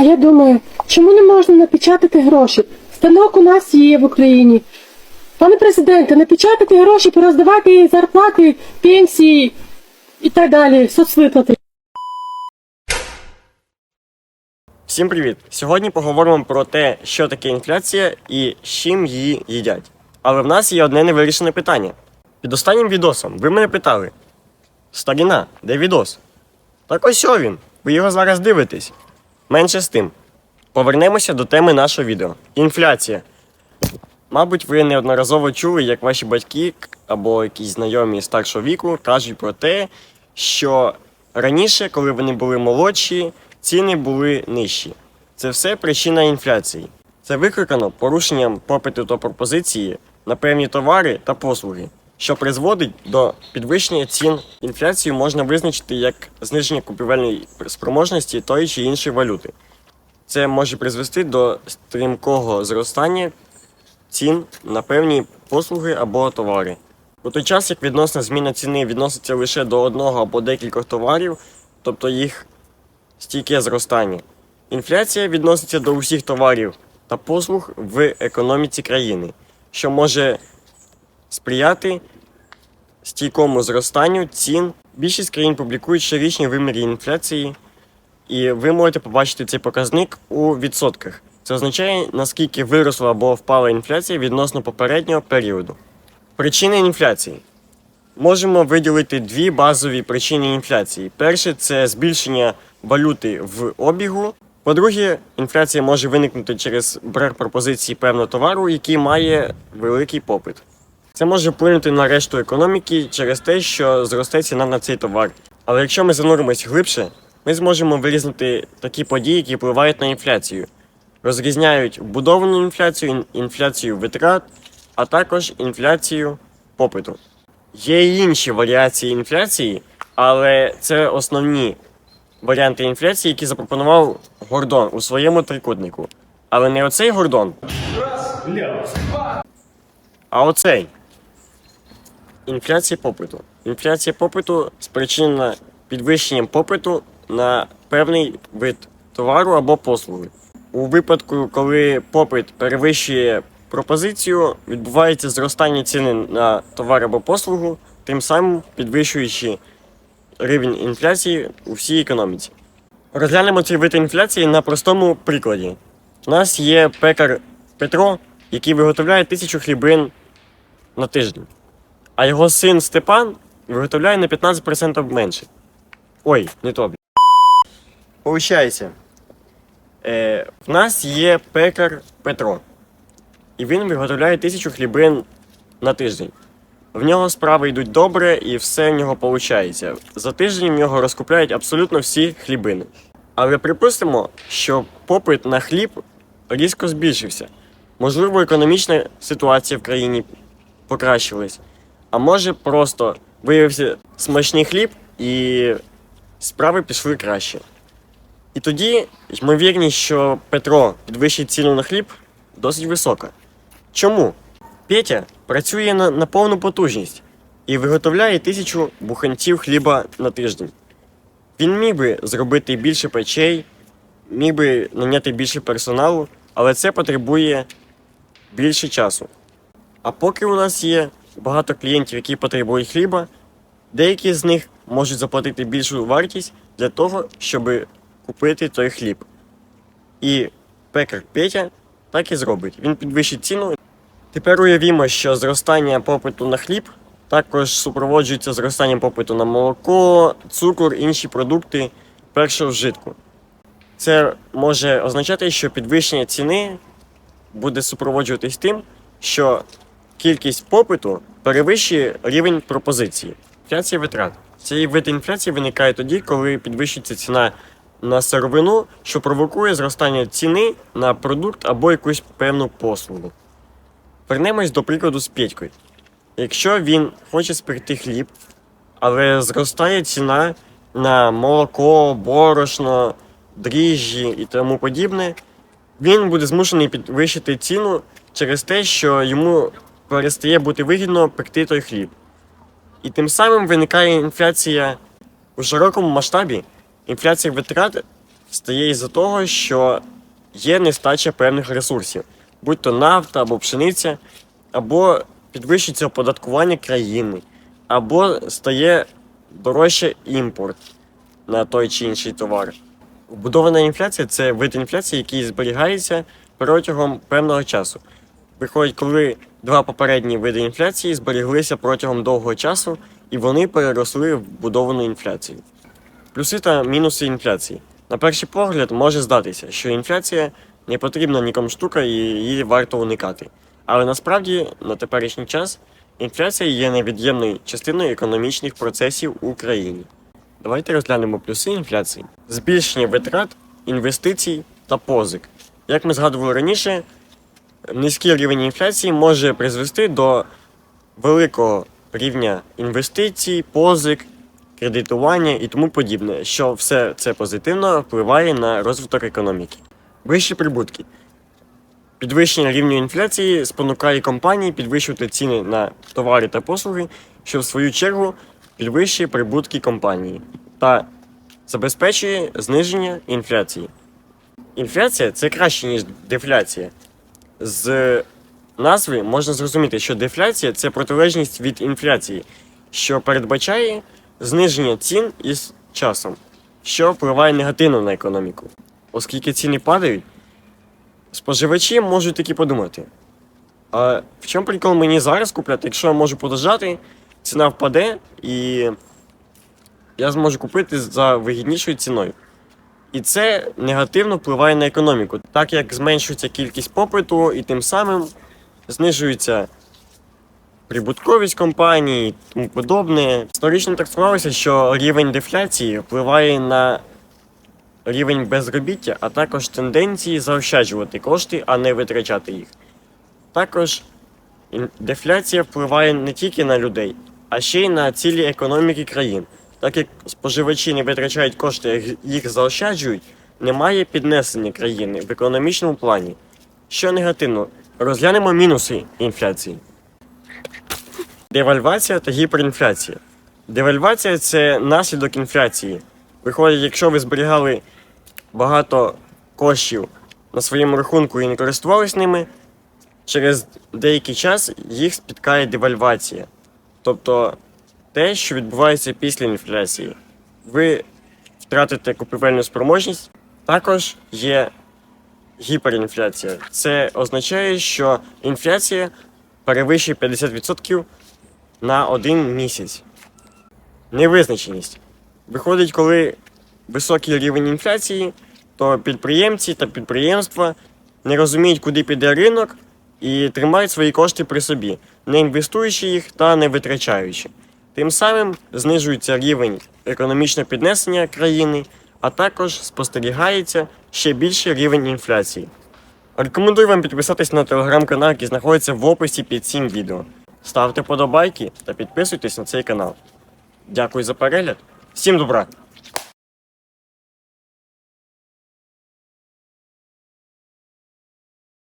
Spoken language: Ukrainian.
А я думаю, чому не можна напечатати гроші? Станок у нас є в Україні. Пане президенте, напечатати гроші, пороздавати зарплати, пенсії і так далі, соцвиплати. Всім привіт! Сьогодні поговоримо про те, що таке інфляція і з чим її їдять. Але в нас є одне невирішене питання. Під останнім відосом ви мене питали: Старіна, де відос? Так ось що він. Ви його зараз дивитесь. Менше з тим. Повернемося до теми нашого відео. Інфляція. Мабуть, ви неодноразово чули, як ваші батьки або якісь знайомі старшого віку кажуть про те, що раніше, коли вони були молодші, ціни були нижчі. Це все причина інфляції. Це викликано порушенням попиту та пропозиції на певні товари та послуги, що призводить до підвищення цін. Інфляцію можна визначити як зниження купівельної спроможності тої чи іншої валюти. Це може призвести до стрімкого зростання цін на певні послуги або товари. У той час, як відносна зміна ціни відноситься лише до одного або декількох товарів, тобто їх стійке зростання. Інфляція відноситься до усіх товарів та послуг в економіці країни, що може сприяти стійкому зростанню цін. Більшість країн публікують щорічні виміри інфляції, і ви можете побачити цей показник у відсотках. Це означає, наскільки виросла або впала інфляція відносно попереднього періоду. Причини інфляції. Можемо виділити дві базові причини інфляції. Перше це збільшення валюти в обігу. По-друге, інфляція може виникнути через брак пропозиції певного товару, який має великий попит. Це може вплинути на решту економіки через те, що зросте ціна на цей товар. Але якщо ми зануримось глибше, ми зможемо вирізнити такі події, які впливають на інфляцію. Розрізняють вбудовану інфляцію, інфляцію витрат, а також інфляцію попиту. Є й інші варіації інфляції, але це основні варіанти інфляції, які запропонував Гордон у своєму трикутнику. Але не оцей Гордон, а оцей. Інфляція попиту. Інфляція попиту спричинена підвищенням попиту на певний вид товару або послуги. У випадку, коли попит перевищує пропозицію, відбувається зростання ціни на товар або послугу, тим самим підвищуючи рівень інфляції у всій економіці. Розглянемо цей вид інфляції на простому прикладі. У нас є пекар Петро, який виготовляє тисячу хлібин на тиждень, а його син Степан виготовляє на 15% менше. Ой, не то. Получається, е, в нас є пекар Петро, і він виготовляє тисячу хлібин на тиждень. В нього справи йдуть добре і все в нього виходить. За тиждень в нього розкупляють абсолютно всі хлібини. Але припустимо, що попит на хліб різко збільшився. Можливо, економічна ситуація в країні покращилась, а може просто виявився смачний хліб і справи пішли краще. І тоді ймовірність, що Петро підвищить ціну на хліб, досить висока. Чому? Петя працює на, на повну потужність і виготовляє тисячу буханців хліба на тиждень. Він міг би зробити більше печей, міг би наняти більше персоналу, але це потребує більше часу. А поки у нас є багато клієнтів, які потребують хліба, деякі з них можуть заплатити більшу вартість для того, щоб купити той хліб. І пекар Петя так і зробить. Він підвищить ціну. Тепер уявімо, що зростання попиту на хліб також супроводжується зростанням попиту на молоко, цукор, інші продукти першого вжитку. Це може означати, що підвищення ціни буде супроводжуватись тим, що кількість попиту перевищує рівень пропозиції. Інфляція витрат. Цей вид інфляції виникає тоді, коли підвищується ціна на сировину, що провокує зростання ціни на продукт або якусь певну послугу. Вернемось до прикладу з Петькою. Якщо він хоче спекти хліб, але зростає ціна на молоко, борошно, дріжджі і тому подібне, він буде змушений підвищити ціну через те, що йому перестає бути вигідно пекти той хліб. І тим самим виникає інфляція у широкому масштабі. Інфляція витрат стає із-за того, що є нестача певних ресурсів, будь то нафта або пшениця, або підвищується оподаткування країни, або стає дорожче імпорт на той чи інший товар. Вбудована інфляція це вид інфляції, який зберігається протягом певного часу. Виходить, коли два попередні види інфляції зберіглися протягом довгого часу, і вони переросли в вбудовану інфляцію. Плюси та мінуси інфляції. На перший погляд може здатися, що інфляція не потрібна нікому штука і її варто уникати. Але насправді на теперішній час інфляція є невід'ємною частиною економічних процесів у країні. Давайте розглянемо плюси інфляції: збільшення витрат, інвестицій та позик. Як ми згадували раніше, низький рівень інфляції може призвести до великого рівня інвестицій, позик, кредитування і тому подібне, що все це позитивно впливає на розвиток економіки. Вищі прибутки. Підвищення рівня інфляції спонукає компанії підвищувати ціни на товари та послуги, що в свою чергу підвищує прибутки компанії та забезпечує зниження інфляції. Інфляція це краще, ніж дефляція. З назви можна зрозуміти, що дефляція це протилежність від інфляції, що передбачає зниження цін із часом, що впливає негативно на економіку. Оскільки ціни падають, споживачі можуть таки подумати: а в чому прикол мені зараз купляти, якщо я можу подождати, ціна впаде і я зможу купити за вигіднішою ціною. І це негативно впливає на економіку, так як зменшується кількість попиту і тим самим знижується прибутковість компанії і тому подобне. Історично так склалося, що рівень дефляції впливає на рівень безробіття, а також тенденції заощаджувати кошти, а не витрачати їх. Також дефляція впливає не тільки на людей, а ще й на цілі економіки країн. Так як споживачі не витрачають кошти, а їх заощаджують, немає піднесення країни в економічному плані. Що негативно, розглянемо мінуси інфляції. Девальвація та гіперінфляція. Девальвація це наслідок інфляції. Виходить, якщо ви зберігали багато коштів на своєму рахунку і не користувались ними, через деякий час їх спіткає девальвація. Тобто те, що відбувається після інфляції. Ви втратите купівельну спроможність. Також є гіперінфляція. Це означає, що інфляція перевищує 50% на один місяць. Невизначеність. Виходить, коли високий рівень інфляції, то підприємці та підприємства не розуміють, куди піде ринок, і тримають свої кошти при собі, не інвестуючи їх та не витрачаючи. Тим самим знижується рівень економічного піднесення країни, а також спостерігається ще більший рівень інфляції. Рекомендую вам підписатись на телеграм-канал, який знаходиться в описі під цим відео. Ставте подобайки та підписуйтесь на цей канал. Дякую за перегляд. Всім добра!